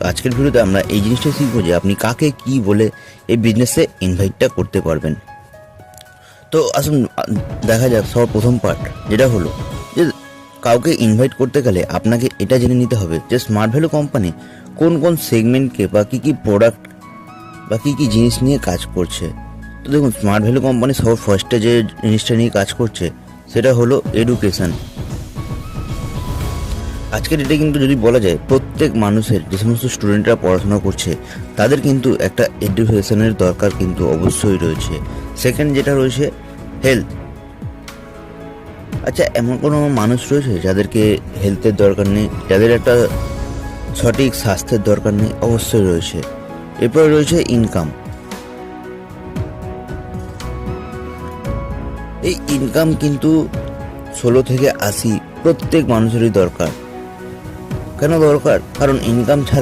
তো আজকের ভিডিওতে আমরা এই জিনিসটা শিখব যে আপনি কাকে কি বলে এই বিজনেসে ইনভাইটটা করতে পারবেন। তো আসুন, দেখা যাক সবার প্রথম পার্ট যেটা হলো যে কাউকে ইনভাইট করতে গেলে আপনাকে এটা জেনে নিতে হবে যে স্মার্ট ভ্যালু কোম্পানি কোন কোন সেগমেন্টকে বা কী কী প্রোডাক্ট বা কী কী জিনিস নিয়ে কাজ করছে। তো দেখুন স্মার্ট ভ্যালু কোম্পানি সব ফার্স্টে যে জিনিসটা নিয়ে কাজ করছে, সেটা হলো এডুকেশন আজকের ডেটে কিন্তু যদি বলা যায়, প্রত্যেক মানুষের, যে সমস্ত স্টুডেন্টরা পড়াশোনা করছে, তাদের কিন্তু একটা এডুকেশনের দরকার কিন্তু অবশ্যই রয়েছে। সেকেন্ড যেটা রয়েছে হেলথ আচ্ছা এমন কোনো মানুষ রয়েছে যাদেরকে হেলথের দরকার নেই? যাদের একটা সঠিক স্বাস্থ্যের দরকার নেই? অবশ্যই রয়েছে। এরপরে রয়েছে ইনকাম এই ইনকাম কিন্তু ষোলো থেকে আশি প্রত্যেক মানুষেরই দরকার। কেন দরকার? কারণ ইনকাম ছাড়া